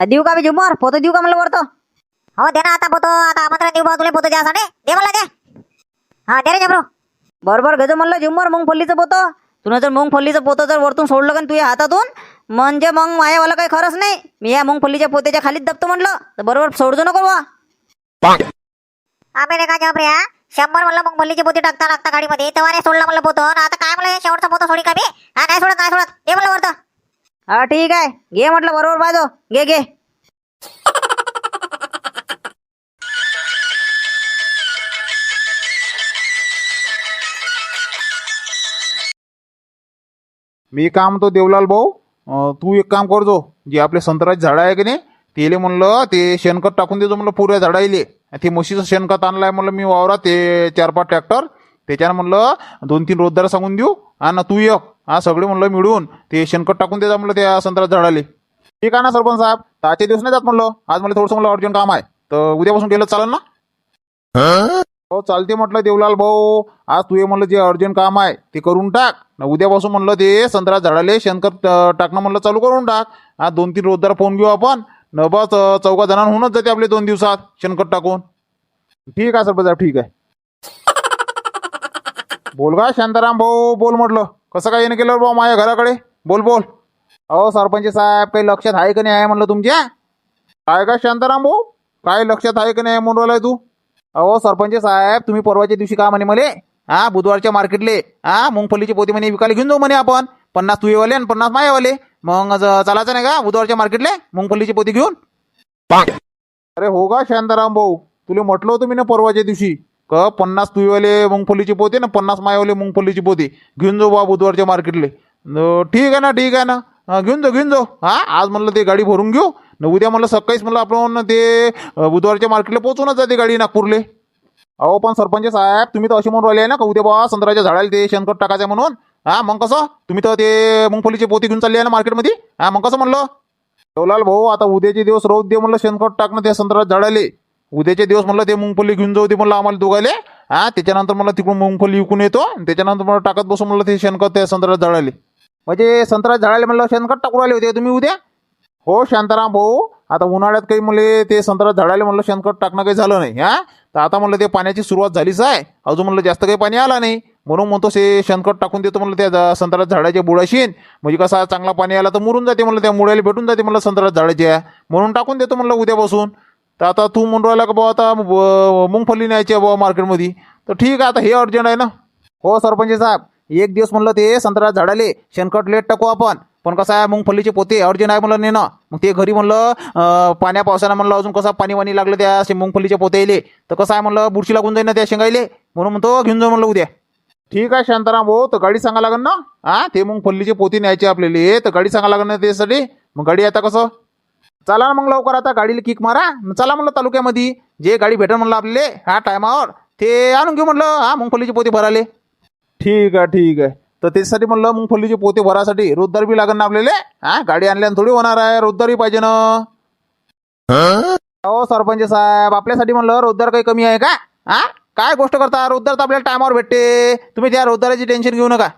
देऊ का म्हणजे मी झुमर पोतं देऊ का म्हणलं वरतो? हो दे ना आता पोतो. आता आमंत्रण देऊ बा तुला पोतो साडे दे मला दे. हा दे रे जबरो. बरोबर घेतो म्हणलं झुमर मुंगफल्लीचं पोतं. तुला जर मुंगफल्लीचं पोतं जर वरतून सोडलं का तुझ्या हातातून म्हणजे मग मायावाला काही खरंच नाही. मी या मुंगफल्लीच्या पोत्याच्या खालीच दबतो म्हटलं तर बरोबर सोडतो नको बा आम्ही रे का जबरे हा? शंभर म्हणलं मग मल्लीची पोती टाकता टाकता गाडीमध्ये. तेव्हा नाही सोडला म्हणलं पोतो. आता काय म्हणलं शेवटचा पोतो सोडी का बे? हा नाही सोडत नाही सोडत. दे म्हणलं वरतं. हा ठीक आहे. घे म्हटलं बरोबर बाजो. घे घे. मी काम म्हणतो देवलाल भाऊ. अं, तू एक काम करजो जे. आपले संत्राचे झाडं आहे की नाही तेले म्हणलं ते शेणखत टाकून देजो म्हणलं पुऱ्या झाडायले ते म्हशीचं शेणखत आणलंय म्हणलं मी वावरात ते चार पाच ट्रॅक्टर त्याच्यानं म्हणलं दोन तीन रोजदार सांगून देऊ. आणि तू एक. हा सगळे म्हणलं मिळून. ते शेणखत टाकून देजा म्हणलं त्या संत्र्यात झाडाले. ठीक आहे ना सरपंच साहेब? तर आजचे दिवस नाही जात म्हणलं. आज मला थोडंसं म्हणलं अर्जंट काम आहे. तर उद्यापासून गेलं चालेल ना? हो चालते म्हटलं देवलाल भाऊ. आज तू हे म्हणलं जे अर्जंट काम आहे ते करून टाक. न उद्यापासून म्हणलं ते संत्रा झाडाले शेणखत टाकणं म्हणलं चालू करून टाक. आज दोन तीन रोजदार फोन घेऊ आपण. न बस चौघा जणांना होऊनच जाते आपले दोन दिवसात शेणखत टाकून. ठीक आहे सरपंच साहेब ठीक आहे. बोल का शांताराम भाऊ बोल म्हटलं. कसं काय येणं केलं भाऊ माझ्या घराकडे? बोल बोल. अहो सरपंच साहेब काही लक्षात आहे का नाही आहे म्हणलं तुमच्या? काय का शांताराम भाऊ? काय लक्षात आहे का नाही म्हणून राहिलाय तू? अहो सरपंच साहेब तुम्ही परवाच्या दिवशी का म्हणे मले? हा बुधवारच्या मार्केटले. हा मुंगफलीचे पोते म्हणे विकायला घेऊन जाऊ म्हणे आपण. पन्नास तुझेवाले आणि पन्नास मायावाले. मग चालायचं नाही का बुधवारच्या मार्केटले? मुंगफलीचे पोते घेऊन? अरे हो का शांताराम भाऊ? तुला म्हटलं होतं मी ना परवाच्या दिवशी. क पन्नास तुझेवाले मुंगफलीची पोते ना पन्नास मायावाले मुंगफलीची पोते. घेऊन जाऊ बा बुधवारच्या मार्केटले. ठीक आहे ना ठीक आहे ना. घेऊन जाऊ घेऊन जाऊ. हा आज म्हणलं ते गाडी भरून घेऊ. न उद्या म्हणलं सकाळीच म्हणलं आपण ते बुधवारच्या मार्केटला पोहोचूनच जाते गाडी नागपूरले. अहो पण सरपंच साहेब तुम्ही तर असे म्हणून राहिले ना का उद्या बा संत्र्याच्या झाडाला ते शेणखत टाकायचं म्हणून? हा मग कसं? तुम्ही तर ते मुंगफलीचे पोती घेऊन चालले आहे ना मार्केटमध्ये? हा मग कसं म्हणलं? देवलाल भाऊ आता उद्याचे दिवस रोज दे म्हणलं शेणखत टाकणं त्या संत्र्यात झाडाले. उद्याचे दिवस म्हणलं ते मुंगफली घेऊन जाऊ दे म्हणलं आम्हाला दोघाले. हा त्याच्यानंतर मला तिकडून मुंगफली विकून येतो. आणि त्याच्यानंतर मला टाकत बसून म्हणलं ते शेणखत त्या संत्र्यात झाडाले म्हणजे संत्र्यात झाडाले म्हणलं शेणखत टाकून राहिले होते तुम्ही उद्या? हो शांताराम भाऊ. आता उन्हाळ्यात काही मुले ते संत्रा झाडाले म्हणलं शेणखत टाकणं काही झालं नाही हा? तर आता म्हणलं ते पाण्याची सुरुवात झालीच आहे. अजून म्हणलं जास्त काही पाणी आला नाही. म्हणून म्हणतो ते शेणखत टाकून देतो म्हणलं त्या संत्रा संत्र्यात झाडाच्या बुडाशीन म्हणजे कसा चांगला पाणी आला तर मुरून जाते म्हणलं त्या मुळ्याला भेटून जाते म्हणलं संत्र्यात झाडाच्या म्हणून टाकून देतो म्हणलं उद्यापासून तर आता तू म्हणून राहिला का बुवा आता ब- मुंगफली न्यायची आहे मार्केटमध्ये? तर ठीक आहे आता हे अर्जंट आहे ना? हो सरपंच साहेब एक दिवस म्हणलं ते संत्रा झाडाले शेणखत लेट टाकू आपण. पण कसं आहे मुंगफलीचे पोते अर्जंट आहे म्हणलं नेणं. मग ते घरी म्हणलं अं, पाण्या पावसानं म्हणलं अजून कसं पाणी वाणी लागलं त्या शे- मुंगफलीच्या पोते येले तर कसं आहे म्हणलं बुरशी लागून जाईल ना त्या शेंगायले म्हणून म्हणतो घेऊन जाऊ म्हणलं उद्या. ठीक आहे शांताराम भाऊ तर गाडी सांगा लागेल ना? हा ते मुंगफलीचे पोते न्यायचे आपल्याला तर गाडी सांगा लागेल ना त्यासाठी. मग गाडी आता कसं? चला ना मग लवकर आता गाडीला किक मारा. चला म्हणलं तालुक्यामध्ये. जे गाडी भेटेल म्हणलं आपल्याला ह्या टायमावर ते आणून घेऊ म्हणलं. हा मुंगफलीचे पोते भराले. ठीक आहे ठीक आहे. तर त्याच्यासाठी म्हणलं मुंगफलीचे पोते भरासाठी रोजदार बी लागेल ना आपल्याला. हा गाडी आणल्यानं थोडी होणार आहे. रोजदारी पाहिजे ना. हो सरपंच साहेब आपल्यासाठी म्हणलं रोजदार काही कमी आहे का? हा काय गोष्ट करता? रोजदार तर आपल्याला टायमावर भेटते. तुम्ही त्या रोजदाराची टेन्शन घेऊ नका.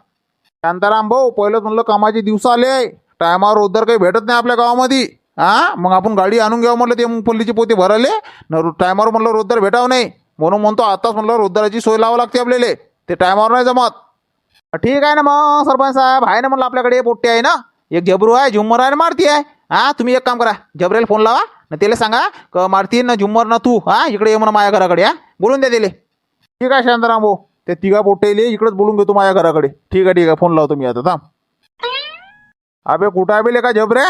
शांताराम भाऊ पहिलं म्हणलं कामाचे दिवस आले. टायमावर रोजदार काही भेटत नाही आपल्या गावामध्ये. हा? मग आपण गाडी आणून घ्यावं म्हणलं ते मग मुंगफलीचे पोते भराले न टायमावर म्हटलं रोजदार भेटावं नाही. म्हणून म्हणतो आताच म्हणलं रोजदाराची सोय लावावं लागते आपल्याला. ते टायमावर नाही जमत. ठीक आहे ना मग सरपंच साहेब. आहे ना म्हणलं आपल्याकडे पोट्टे आहे ना. एक झबरू आहे झुम्मर आहे ना मारती आहे. हा तुम्ही एक काम करा झबरेला फोन लावा. ना त्याला सांगा क मारती ना झुम्मर ना तू. हा इकडे ये म्हणा माझ्या घराकडे हा. बोलून द्या त्याले. ठीक आहे शांताराम भाऊ. ते तिघा पोट्टेले इकडेच बोलून घेतो माझ्या घराकडे. ठीक आहे ठीक आहे. फोन लावतो मी आता थांब. अबे कुठं आहे बेले का झबरे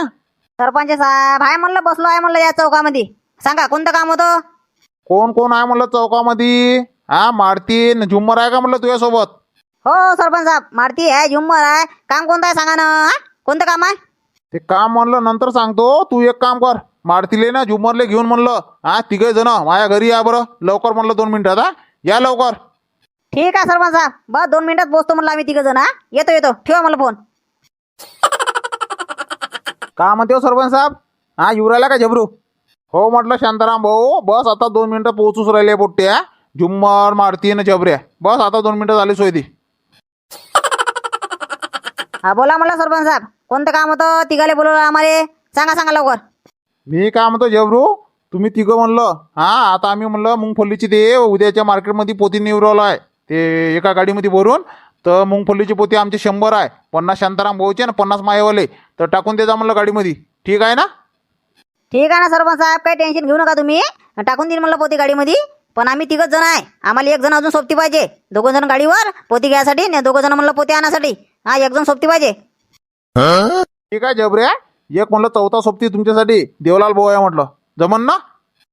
सरपंच साहेब आहे म्हणलं बसलो आहे म्हणलं या चौकामध्ये. सांगा कोणतं काम होतं? कोण कोण आहे म्हणलं चौकामध्ये? हा मारती न झुम्मर आहे का म्हणलं तुझ्यासोबत? हो सरपंच साहेब मारती आहे झुम्मर आहे. काम कोणतं आहे सांगा ना हा? कोणतं काम आहे? ते काम म्हणलं नंतर सांगतो. तू एक काम कर मारतीले ना झुमरले घेऊन म्हणलं. हा तिघे जण माझ्या घरी या बरं. लवकर म्हणलं दोन मिनिटात हा. या लवकर. ठीक आहे सरपंच साहेब. बस दोन मिनिटात पोचतो म्हणलं आम्ही तिघं जण हा. येतो येतो. ठेवा मला फोन. का म्हणते हो सरपंच साहेब? हा युवरायला का झबरू? हो म्हटलं शांताराम भाऊ बस आता दोन मिनिटं पोहोचूच राहिले पोट्ट्या झुम्मर मारती ना झबऱ्या. बस आता दोन मिनिटं झाली सोय ती. हा बोला म्हणलं सरपंच साहेब कोणतं काम होतं? तिघाले बोलवलं आम्हाला. सांगा सांगा लवकर. मी काय म्हणतो जबरू तुम्ही तिघं म्हणलं हा आता आम्ही म्हणलं मुंगफल्लीची ते उद्याच्या मार्केटमध्ये पोती निवडवलं आहे. ते एका गाडीमध्ये भरून तर मुंगफल्लीची पोती आमचे शंभर आहे. पन्नास शांताराम भाऊचे आणि पन्नास मायवाले. तर टाकून द्यायचा म्हणलं गाडीमध्ये. ठीक आहे ना? ठीक आहे ना सरपंच साहेब काही टेन्शन घेऊ नका तुम्ही. टाकून देईन म्हणलं पोती गाडीमध्ये. पण आम्ही तिघच जण आहे. आम्हाला एक जण अजून सोबती पाहिजे. दोघं जण गाडीवर पोती घ्यायसाठी आणि दोघं जण म्हणलं पोती आणण्यासाठी हा एक जण सोबती पाहिजे. ठीक आहे जबऱ्या एक म्हणलं चौथा सोबती तुमच्यासाठी. देवलाल भाऊ आहे म्हटलं. जमन ना?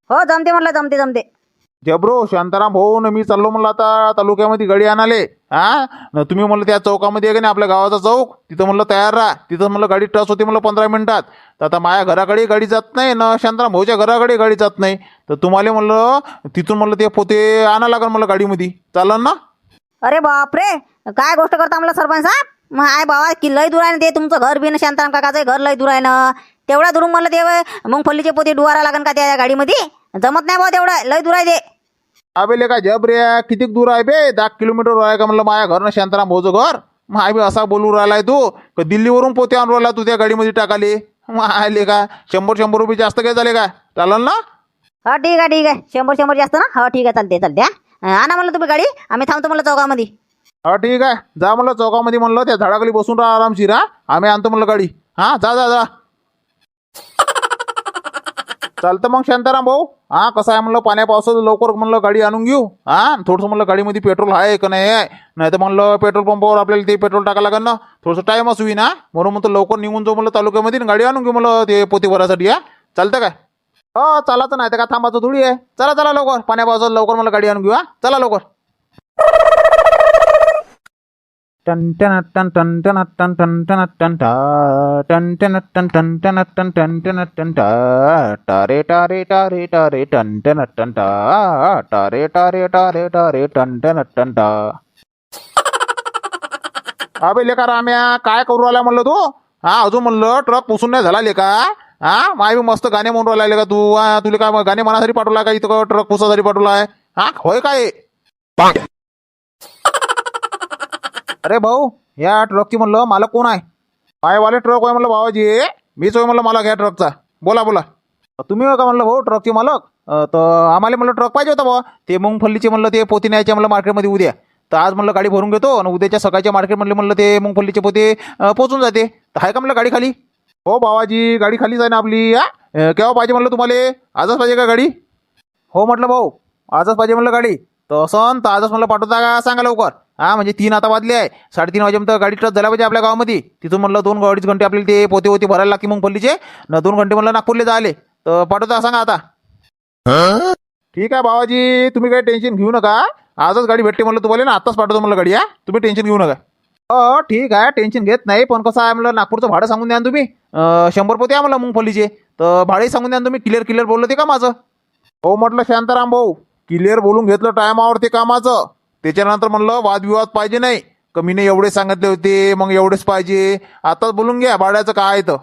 हो जमते म्हणलं जमते जमते. जबरो शांताराम भाऊ न मी चाललो म्हणलं आता तालुक्यामध्ये गाडी आणाले. हा न तुम्ही म्हणलं त्या चौकामध्ये आहे का नाही आपल्या गावाचा चौक? तिथं म्हणलं तयार राहा. तिथं म्हणलं गाडी टच होती म्हणलं पंधरा मिनिटात. तर आता माझ्या घराकडे गाडी जात नाही न शांताराम भाऊच्या घराकडे गाडी जात नाही. तर तुम्हाला म्हणलं तिथून म्हणलं ते पोते आणा लागेल म्हणलं गाडीमध्ये. चालन ना? अरे बापरे! काय गोष्ट करता म्हणलं सरपंच साहेब? मग आय बाबा की लय दूर आहे ना ते तुमचं घर बी ना शांताराम काकाचं घर लय दूर आहे ना. तेवढ्या दुरून म्हणलं ते मग फल्लीचे पोते डुवारा लागन का त्या गाडीमध्ये? जमत नाही बा तेवढं लय दूर आहे ते. अबे का जब रे किती दूर आहे बे? दहा किलोमीटर आहे का म्हणलं माझ्या घर ना शांताराम भाऊचं घर? मग बी असा बोलू राहिलाय तू. का दिल्लीवरून पोते आणून राहिला तू त्या गाडीमध्ये टाकाले? मग आले का शंभर शंभर रुपये जास्त काय झाले का चालेल ना? हा ठीक आहे ठीक आहे. शंभर शंभर जास्त ना? हो ठीक आहे चालते चालते हा. आणा म्हणलं तुम्ही गाडी आम्ही थांबतो म्हणलं चौकामध्ये. हा ठीक आहे. जा म्हणलं चौकामध्ये म्हणलं त्या झाडाखाली बसून राहा आरामशीर हा. आम्ही आणतो म्हणलं गाडी. हा जा जा जा. चालतं मग शांताराम भाऊ? हा कसं आहे म्हणलं पाण्या पावसाचं लवकर म्हणलं गाडी आणून घेऊ. हा थोडंसं म्हणलं गाडीमध्ये पेट्रोल आहे का नाही आहे? नाही तर म्हणलं पेट्रोल पंपावर आपल्याला ते पेट्रोल टाकायला लागेल ना. थोडंसं टाईमच होईना ना म्हणून म्हणतो लवकर निघून जाऊ म्हणलं तालुक्यामध्ये आणि गाडी आणून घेऊ म्हणलं ते पोती भरासाठी या चालतं काय? हो चालायचं नाही तर का थांबायचं थोडी आहे. चला चला लवकर. पाण्या पावसाचं लवकर मला गाडी आणून घेऊ हां. चला लवकर. टारे टारे टारे टारे टन टन टन टा टारे टारे टारे टारे टन टन टन टा अबे लेका राम्या काय करू राहिला म्हणलं तू हा अजून म्हणलं ट्रक पुसून नाही झाला लेका हा माय मस्त गाणे म्हणून राहिला का तू हा, तुला काय गाणे मनासाठी पाठवला का इथं ट्रक पुसासाठी पाठवला आहे हा होय काय अरे भाऊ या ट्रकची म्हणलं मालक कोण आहे? पायवाले ट्रक होय म्हणलं भावाजी. मीच होय म्हणलं मालक या ट्रकचा बोला बोला. तुम्ही होय का म्हणलं भाऊ ट्रकचे मालक? तर आम्हाला म्हणलं ट्रक पाहिजे होता भाऊ ते मुंगफल्लीचे म्हणलं ते पोती न्यायचे म्हणलं मार्केटमध्ये उद्या. तर आज म्हणलं गाडी भरून घेतो आणि उद्याच्या सकाळच्या मार्केटमधले म्हणलं ते मुंगफल्लीचे पोते पोचून जाते. तर आहे का म्हणलं गाडी खाली? हो भावाजी गाडी खालीच आहे ना आपली या केव्हा पाहिजे म्हणलं तुम्हाला? आजच पाहिजे का गाडी? हो म्हटलं भाऊ आजच पाहिजे म्हणलं गाडी. तर असं तर आजच म्हणलं पाठवता का? सांगा लवकर. हा म्हणजे तीन आता वाजले आहे. साडेतीन वाजेपर्यंत गाडी ट्रक झाला पाहिजे आपल्या गावामध्ये. तिथून म्हणलं दोन अडीच घंटे आपल्याला ते पोते होते भरायला लागते मग पल्लीचे. न दोन घंटे म्हणलं नागपूरला जायले. तर पाठवता सांगा आता. ठीक आहे भावाजी तुम्ही काही टेन्शन घेऊ नका. आजच गाडी भेटते म्हणलं तुम्हाला ना आताच पाठवतो म्हणलं गाडी हा. तुम्ही टेन्शन घेऊ नका. हो ठीक आहे टेन्शन घेत नाही पण कसं आहे म्हणलं नागपूरचं भाडं सांगून द्या तुम्ही. शंभर पोते आहे म्हणलं मुंगफलीचे तर भाडे सांगून द्या ना तुम्ही. क्लिअर क्लिअर बोललं ते का माझं? हो म्हटलं शांताराम भाऊ. क्लिअर बोलून घेतलं टायमावर ते कामाचं त्याच्यानंतर म्हणलं वादविवाद पाहिजे नाही. कमीने एवढे सांगितले होते मग एवढेच पाहिजे. आताच बोलून घ्या भाड्याचं काय आहे तर.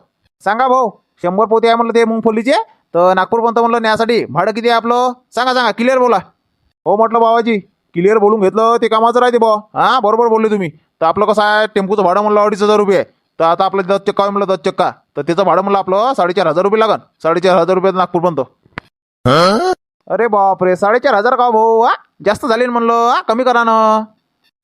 सांगा भाऊ शंभर पोते आहे म्हणलं ते मुंगफलीचे. तर नागपूरपर्यंत म्हणलं न्यासाठी. भाडं किती आहे आपलं? सांगा सांगा क्लिअर बोला. हो म्हटलं बाबाजी क्लिअर बोलून घेतलं ते कामाचं राहते बा हां बरोबर बोलले तुम्ही. तर आपलं कसं आहे टेम्पूचं भाडं म्हणलं अडीच हजार रुपये आहे. तर आता आपलं दस चक्का म्हणलं दस चक्का. तर त्याचं भाडं म्हणलं आपलं साडेचार हजार रुपये लागन. साडेचार हजार रुपये नागपूरपर्यंत. अरे बापरे साडेचार हजार का भाऊ? हा जास्त झाले ना म्हणलं हा कमी करा ना.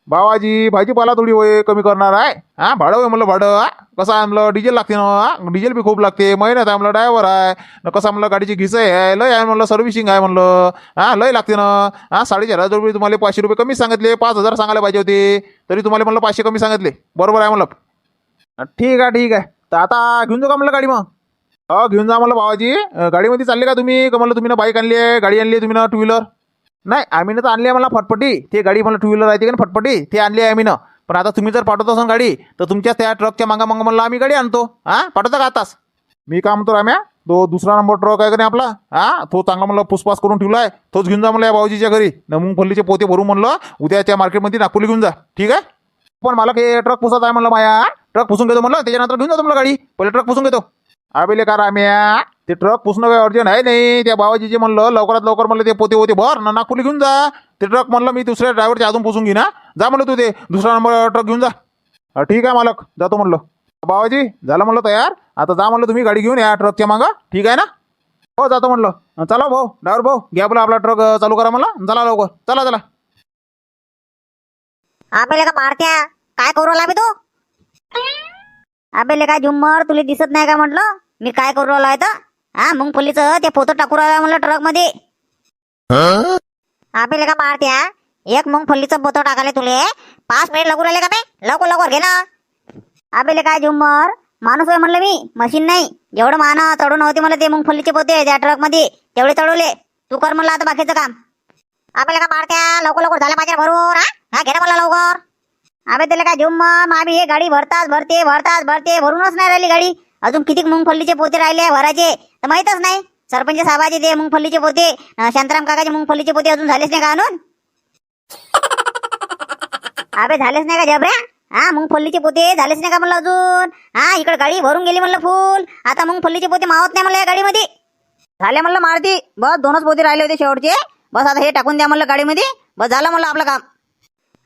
बाबाजी भाजीपाला थोडी होय कमी करणार आहे. हा भाडं होय म्हणलं भाडं हा कसं आहे म्हणलं डिझेल लागते ना डिझेल बी खूप लागते. महिन्यात आहे म्हणलं ड्रायव्हर आहे. न कसं म्हणलं गाडीची घिसय आहे. लय आहे म्हणलं सर्व्हिसिंग आहे म्हणलं. हा लय लागते ना. हा साडेचार हजार रुपये तुम्हाला पाचशे रुपये कमी सांगितले. पाच हजार सांगायला पाहिजे होते. तरी तुम्हाला म्हणलं पाचशे कमी सांगितले. बरोबर आहे म्हणलं. ठीक आहे ठीक आहे. तर आता घेऊन जाऊ का म्हणलं गाडी मग? हो घेऊन जा मला भावाजी. गाडीमध्ये चालले का तुम्ही? का म्हणलं तुम्ही ना बाईक आणली आहे? गाडी आणली आहे तुम्ही ना टू व्हीलर नाही आम्ही ना तर आणली आहे मला फटफटी. ते गाडी मला टू व्हीलर आहे का ना फटफटी. ते आणली आहे आम्ही ना पण आता तुम्ही जर पाठवत असाल गाडी तर तुमच्या त्या ट्रकच्या मागा मागा म्हणलं आम्ही गाडी आणतो. हां? पाठवता का आताच? मी काय म्हणतो राम्या तो दुसरा नंबर ट्रक आहे का नाही आपला? हा? तो चांगला मला पुसपास करून ठेवला आहे. तोच घेऊन जा मला या भाऊजीच्या घरी. न मुंगफल्लीचे पोते भरून म्हणलं. उद्याच्या मार्केटमध्ये नागपूरला घेऊन जा. ठीक आहे? पण मला हे ट्रक पुसत आहे म्हणलं माया. ट्रक पुसून घेतो म्हणलं. त्याच्यानंतर घेऊन जातो मला गाडी. पहिले ट्रक पुसून घेतो. आबिले का राम्या ते ट्रक पुसणं काही अर्जंट आहे नाही? त्या बाबाजीचे म्हणलं लवकरात लवकर म्हणलं ते पोते होते. भर ना नागपूरला घेऊन जा. ते ट्रक म्हणलं मी दुसऱ्या ड्रायव्हरच्या अजून पुसून घेईन ना जा म्हणलं तू ते. दुसरा नंबर ट्रक घेऊन जा. ठीक आहे मालक. जातो म्हणलं. बाबाजी झालं म्हणलं तयार? आता जा म्हणलं तुम्ही गाडी घेऊन या ट्रकच्या मागं. ठीक आहे ना? हो जातो म्हणलं. चला भाऊ ड्रायव्हर भाऊ घ्या आपला आपला ट्रक चालू करा मला चला लवकर. चला चला. आपल्याला का मारत्या. काय करू राहिला तू? अबे काय झुम्मर तुला दिसत नाही का म्हटलं? मी काय करू राहिलो आहे तर हा मुंगफलीचं ते पोतं टाकू राहिला म्हणलं ट्रकमध्ये आम्ही का मारत्या एक मुंगफल्लीचं पोतं टाकाले तुले. पाच मिनिट लागू राहिले का बे? लवकर लवकर घे ना. अबे काय झुम्मर? माणूस आहे म्हणलं मी मशीन नाही. जेवढं मान चढून होते मला ते मुंगफलीचे पोते त्या ट्रकमध्ये तेवढे चढवले. तू कर म्हणलं आता बाकीचं काम. आम्ही का मारत्या लवकर लवकर झाल्या पाहिजे भरून हा? हा घे ना मला लवकर. अबे त्याला काय झुम मामी हे गाडी भरताच भरते भरताच भरते भरूनच नाही राहिली गाडी. अजून किती मुंगफल्लीचे पोते राहिले भरायचे तर माहीतच नाही. सरपंच साहेबाचे ते मुंगफल्लीचे पोते शांताराम काकाचे मुंगफल्लीचे पोते अजून झालेच नाही का आणून? अबे झालेच नाही का जबऱ्या? हा मुंगफल्लीचे पोते झालेच नाही का म्हणलं अजून? हा इकडे गाडी भरून गेली म्हणलं फुल. आता मुंगफल्लीचे पोते मावत नाही म्हणलं या गाडीमध्ये. झाले म्हणलं मारती. बस दोनच पोते राहिले होते शेवटचे. बस आता हे टाकून द्या म्हणलं गाडीमध्ये. बस झालं म्हणलं आपलं काम.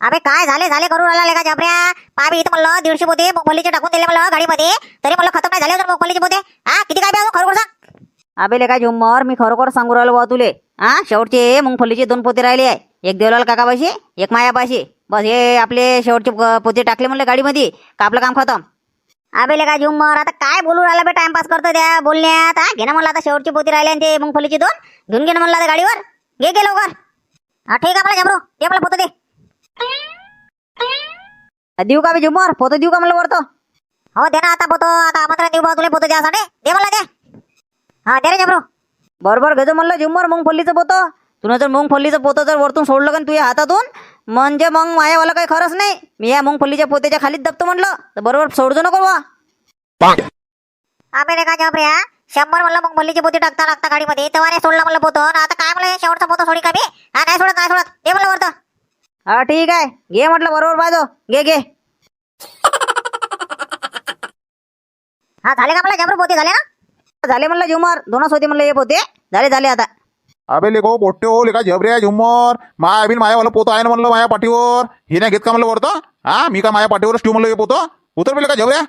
अबे काय झाले झाले करू राहिला का जबऱ्या पाबी इथं म्हणलं दीडशे पोते मुंगफल्लीचे टाकून दिले म्हणलं गाडीमध्ये तरी म्हणलं खतम नाही झाले होते मुंगफल्लीचे पोते. हा किती काय बे खरोखर सांग. अबे काय झुम्मर मी खरोखर सांगू राहिलो बा तुले. हा शेवटचे मुंगफलीचे दोन पोते राहिले आहे. एक देवलाल काकापाशी एक मायापाशी. बस हे आपले शेवटचे पोते टाकले म्हणलं गाडीमध्ये. का आपलं काम खतम. अबे काय झुम्मर आता काय बोलू राहिला बे टाइमपास करतो त्या बोलण्यात. हा घे ना म्हणलं आता शेवटचे पोते राहिले आणि ते मुंगफलीचे दोन. घेऊन घे ना म्हणलं गाडीवर. घे घे लवकर. हा ठीक आहे मला जबरू ते मला पोतं दे. देऊ का मी झुम्मर पोतो देऊ का म्हणलं वरतो? हो दे ना आता पोतं. आता आमंत्रण देऊ बा तुला पोतो द्यासाठी दे मला दे. हा दे रे जबरू. बरोबर घेतो म्हणलं झुम्मर मुंगफलीचं पोतं. तुला जर मुंगफल्लीचं पोतं जर वरतून सोडलं का तुझ्या हातातून म्हणजे मग मायावाला काही खरंच नाही. मी या मुंगफल्लीच्या पोत्याच्या खालीच दबतो म्हटलं तर बरोबर सोडतो नको बा आम्ही रे का रे शंभर म्हणलं मुंगफल्लीची पोती टाकता टाकता गाडीमध्ये तेव्हा नाही सोडलं म्हणलं पोतं. आता काय म्हणलं शेवटचं पोतं सोडी का मी? हा नाही सोडत नाही सोडत. ते म्हणलं वरतं. हा ठीक आहे. घे म्हटलं बरोबर बाजो. घे घे. हा झाले का मला जबरू पोते झाले ना? झाले म्हणलं झुमर. दोनच होते म्हणलं हे पोते. झाले झाले आता. अबे लेको पोट्टे हो लेका झबऱ्या झुम्मर माया बिन मायावाला पोत आहे ना म्हणलं माया पाठीवर. हे नाही घेत का म्हणलं वरतं? हा मी का माया पाठीवरच ठेवू म्हणलं हे पोतं? उतर बेले का झबऱ्या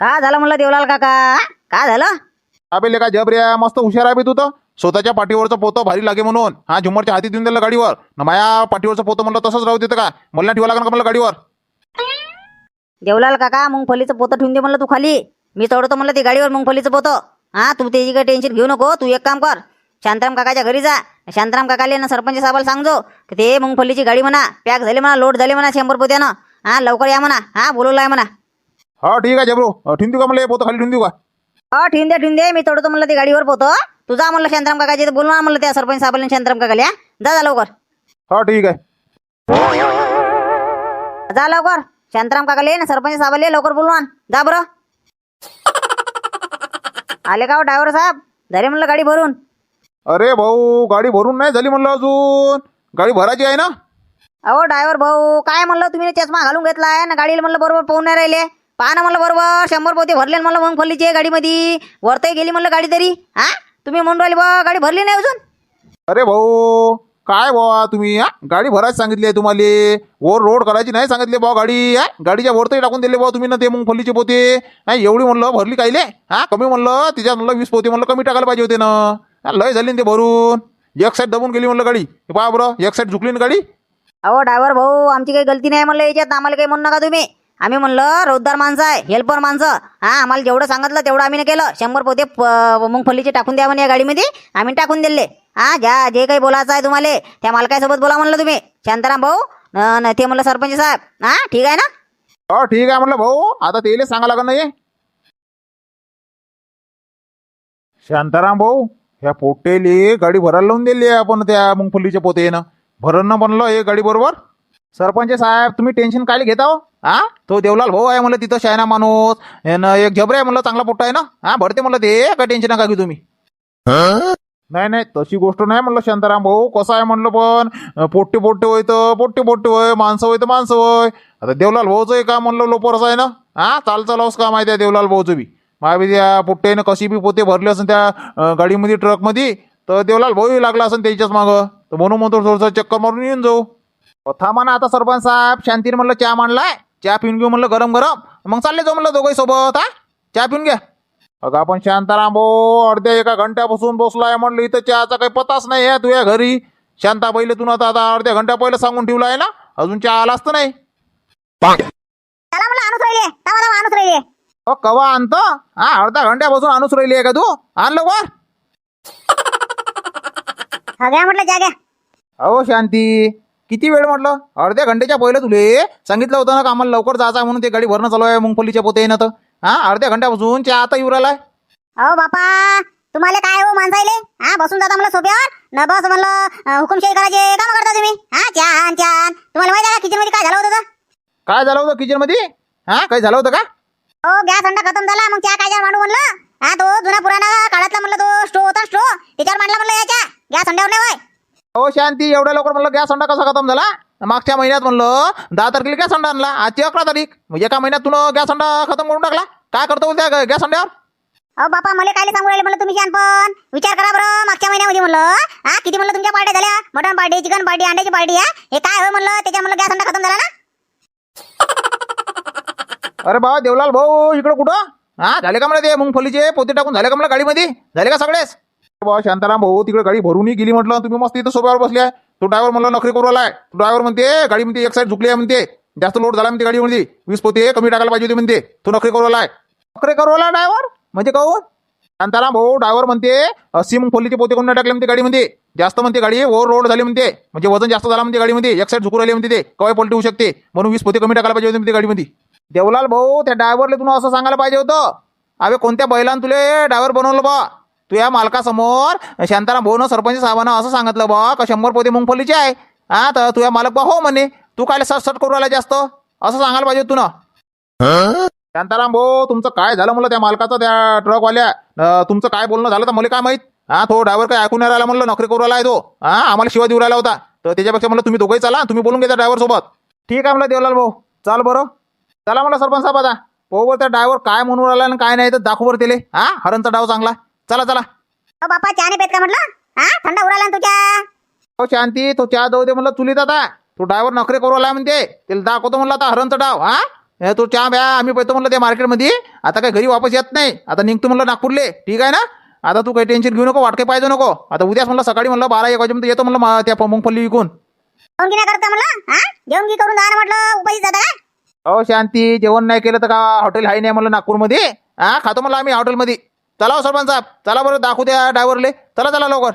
का झालं म्हणलं देवलाल काका? का झालं? अबे लेका जबऱ्या मस्त हुशार आहे बे तू तर. स्वतःच्या पाठीवरचं पोतं भारी लागे म्हणून. हा झुम्मरच्या हाती देऊन दिलं गाडीवर. न माया पाठीवरचं पोतं म्हणलं तसंच राहू देतं का? मला ठेवा लागणार का म्हणलं गाडीवर? देवलाल काका मुंगफलीचं पोतं ठेवून दे म्हणलं तू खाली. मी चढवतो म्हणलं ते गाडीवर मुंगफलीचं पोतं. हा तू त्याची काही टेन्शन घेऊ नको तू एक काम कर. शांताराम काकाच्या घरी जा. शांताराम काकाले ना सरपंच साहेबाला सांगजो की ते मुंगफलीची गाडी म्हणा पॅक झाली म्हणा लोड झाली म्हणा शंभर पोत्यानं हा लवकर या म्हणा. हा बोलवलं आहे म्हणा. हा ठीक आहे जबरू ठेवून देऊ का हे पोतं खाली ठेवून देऊ का? हो ठेवून दे ठेवून दे मी चढवतो म्हणलं ते गाडीवर पोतं तू जा म्हणलं शांताराम काकाचे तर बोलवा म्हणलं त्या सरपंच साहेबाला आणि शांताराम काकाला. या. जा जा लवकर. हा ठीक आहे. जा लवकर. शांताराम काकाले ना सरपंच साहेबाले लवकर बोलवा जा बरं. आले का हो ड्रायव्हर साहेब? झाले म्हणलं गाडी भरून. अरे भाऊ गाडी भरून नाही झाली म्हणलं अजून. गाडी भरायची आहे ना? अहो ड्रायव्हर भाऊ काय म्हणलं तुम्ही? चष्मा घालून घेतलाय ना गाडीला म्हणलं बरोबर पाहून नाही राहिले. पहा ना म्हणलं बरोबर शंभर पोते भरले ना म्हणलं मग खोलीचे गाडीमध्ये. वरतही गेली म्हणलं गाडी तरी. हा? तुम्ही म्हणून राहिली बा गाडी भरली नाही अजून. अरे भाऊ काय भावा तुम्ही हा? गाडी भरायची सांगितली आहे तुम्हाला. वर रोड करायची नाही सांगितली भाऊ गाडी हा? गाडीच्या वरतही टाकून दिले भाऊ तुम्ही ना ते मुंगफलीचे पोते. हा एवढी म्हणलं भरली कायले? हा कमी म्हणलं तिच्यात म्हणलं वीस पोते म्हणलं कमी टाकायला पाहिजे होते ना. हा, लय झाली ना ते भरून. एक साईड दबून गेली म्हणलं गाडी. हे पहा बरं एक साईड झुकली ना गाडी. अहो ड्रायव्हर भाऊ आमची काही गलती नाही म्हणलं याच्यात आम्हाला काही म्हणू नका तुम्ही. आम्ही म्हणलं रोजदार माणसं आहे हेल्पर माणसं. हा आम्हाला जेवढं सांगितलं तेवढं आम्ही केलं. शंभर पोते मुंगफलीचे टाकून द्या म्हणे या गाडीमध्ये. आम्ही टाकून दिले. हा ज्या जे काही बोलायचं आहे तुम्हाला त्या मालकासोबत बोला म्हणलं तुम्ही. शांताराम भाऊ न ते म्हणलं सरपंच साहेब. हा ठीक आहे ना? हो ठीक आहे म्हणलं भाऊ. आता तेले सांगा लागत नाही शांताराम भाऊ ह्या पोटेले गाडी भरायला लावून दिली आहे आपण त्या मुंगफलीच्या पोतेनं. भरण ना बनलं हे गाडी बरोबर. सरपंच साहेब तुम्ही टेन्शन काय घेता हो? हा? तो देवलाल भाऊ आहे म्हणलं तिथं शायना माणूस. एक झबरे आहे म्हणलं चांगला पोट्टा आहे ना? हा भरते म्हणलं ते. काय टेन्शन नका घेऊ तुम्ही. नाही नाही तशी गोष्ट नाही म्हणलं शांताराम भाऊ. कसं आहे म्हणलं पण? पोट्टे पोट्टे होय तर पोट्टे पोट्टे होय माणसं होय तर माणसं होय. आता देवलाल भाऊचं आहे का म्हणलं लोपरच आहे ना? हा चाल चालावच काम आहे त्या देवलाल भाऊचं बी. माबी त्या पोट्ट्यानं कशी बी पोते भरले असेल त्या गाडीमध्ये ट्रकमध्ये तर देवलाल भाऊही लागला असेल त्याच्याच मागं. तर म्हणून म्हणतो थोडंसं चक्कर मारून येऊन जाऊ. थांबा ना आता सरपंच साहेब. शांतीने म्हणलं चहा मांडलाय. चहा पिऊन घेऊ म्हणलं गरम गरम. मग चालले जाऊ म्हणलं दोघंही सोबत हा? चहा पिऊन घ्या अगं आपण शांताराम भाऊ अर्ध्या एका घंट्यापासून बसलाय म्हणलं इथं चहाचा काही पताच नाही आहे तुझ्या घरी. शांता पहिले तुला आता आता अर्ध्या घंट्या पहिलं सांगून ठेवलं आहे ना अजून चहा आलाच तर नाही. चला म्हणलं आणूच राहिले. तवा तवा आणूच राहिले. अ कवा आणतो? हा अर्धा घंट्यापासून आणूच राहिली आहे का तू? आणलं वर हा घ्या म्हटलं जा घ्या. अहो शांती. किती वेळ म्हटलं? अर्ध्या घंट्याच्या पहिलं तुले सांगितलं होतं ना का आम्हाला लवकर जायचं आहे म्हणून ते गाडी भरणं चालू आहे मुंगफलीच्या पोते येणं तर. हा अर्ध्या घंट्यापासून चहा आता येऊ राहिलाय. अहो बापा तुम्हाला काय हो माणसाईले हा बसून जाता म्हणलं सोप्यावर? न बस म्हणलं हुकुमशाही करायचे काम करता तुम्ही? हा छान छान तुम्हाला माहिती आहे का किचनमध्ये काय झालं होतं तर? काय झालं होतं किचनमध्ये हा काय झालं होतं का? हो गॅस अंडा खतम झाला मग चहा काय मांडू म्हणलं? हा तो जुना पुराणा काळातला म्हणलं तो स्टो होता स्टो. त्याच्यावर मांडला म्हणलं याच्या. गॅस अंड्यावर नाही होय. अहो शांती एवढ्या लवकर म्हणलं गॅस अंडा कसा खतम झाला? मागच्या महिन्यात म्हणलं दहा तारखेला गॅस अंडा आणला आजची अकरा तारीख. म्हणजे एका महिन्यात तुला गॅस अंडा खतम करून टाकला? काय करतो त्या गॅस अंड्यावर? अहो बापा मला काय सांगू राहिले? म्हणलं तुम्ही शानपण विचार करा बरं मागच्या महिन्यामध्ये म्हणलं. हा किती म्हणलं तुमच्या पार्ट्या झाल्या? मटन पार्टी चिकन पार्टी अंड्याची पार्टी हा? हे काय होय म्हणलं? त्याच्या म्हणलं गॅस अंडा खतम झाला ना? अरे बाबा देवलाल भाऊ इकडं कुठं? हा झाले का मला ते मुंगफलीचे? पोते टाकून झाले का मला गाडीमध्ये? झाले का सगळेच? बाबा शांताराम भाऊ तिकडे गाडी भरूनही गेली म्हटलं तुम्ही मस्त इथं सोप्यावर बसले तो ड्रायव्हर म्हणला नखरी करू आलाय. ड्रायव्हर म्हणते गाडीमध्ये एक साईड झुकली आहे म्हणते. जास्त लोड झाला म्हणते गाडीमध्ये वीस पोते कमी टाकायला पाहिजे होती म्हणते. तो नखरी करू आलाय. नखरे करू आला ड्रायव्हर म्हणजे कहू शांताराम भाऊ ड्रायव्हर म्हणते सिम खोलीचे पोते कोण टाकले म्हणते गाडीमध्ये जास्त म्हणते गाडी ओव्हर लोड झाली म्हणते. म्हणजे वजन जास्त झाला म्हणते गाडीमध्ये एक साईड झुकू राहिली म्हणते ते. कवाय पलटी होऊ शकते. म्हणून वीस पोते कमी टाकायला पाहिजे होते म्हणते गाडीमध्ये देवलाल भाऊ त्या ड्रायव्हरला तुला असं सांगायला पाहिजे होतं. अवे कोणत्या बैलान तुले ड्रायव्हर बनवलं बा? तू या मालकासमोर शांताराम भाऊ सरपंच साहेबांना असं सांगितलं बा का शंभर पोते मुंगफलीचे आहे? हा तर तुझ्या मालक बा हो म्हणे. तू काय सटसट सट करू राहिला जास्त? असं सांगायला पाहिजे तुनं शांताराम भाऊ तुमचं काय झालं म्हणलं त्या मालकाचं त्या ट्रकवाल्या? तुमचं काय बोलणं झालं तर मला काय माहीत? हा तो ड्रायव्हर काय ऐकून राहिला म्हणलं? नोकरी करू राहिला आहे तो. हा आम्हाला शिवाय देऊ राहिला होता. तर त्याच्यापेक्षा म्हणलं तुम्ही दोघंही चला तुम्ही बोलून घ्या ड्रायव्हर सोबत. ठीक आहे म्हणलं देवलाल भाऊ. चाल बरं. चला म्हणलं सरपंच साहेब आता. भाऊ त्या ड्रायव्हर काय म्हणून राहिला आणि काय नाही तर दाखवू दिले हा हरणचा डाव चांगला. चला चला. अहो बापा चहा नाही पेत का म्हटलं? हा? थंड उराला ना तुझ्या? हो शांती तो चहा जाऊ दे म्हणलं चुलीत आता. तो ड्रायव्हर नखरे करू आला म्हणते. त्याला दाखवतो म्हणलं आता हरणचा डाव हा? हे तो चहा ब्या आम्ही पेतो म्हणलं त्या मार्केटमध्ये. आता काय घरी वापस येत नाही. आता निघतो म्हणलं नागपूरले. ठीक आहे ना? आता तू काही टेन्शन घेऊ नको वाटके पाहिजे नको. आता उद्याच म्हणलं सकाळी म्हणलं बारा एक वाजेपर्यंत येतो म्हणलं मा- त्या मुंगफल्ली विकून. घेऊन की नाही करता हा? की करून म्हटलं उपाशी जाता का? अहो शांती जेवण नाही केलं तर का हॉटेल आहे नाही म्हणलं नागपूरमध्ये? हा? खातो म्हणलं आम्ही हॉटेलमध्ये चला हो सरपंच साहेब. चला बरं दाखवू द्या ड्रायव्हरले चला चला लवकर.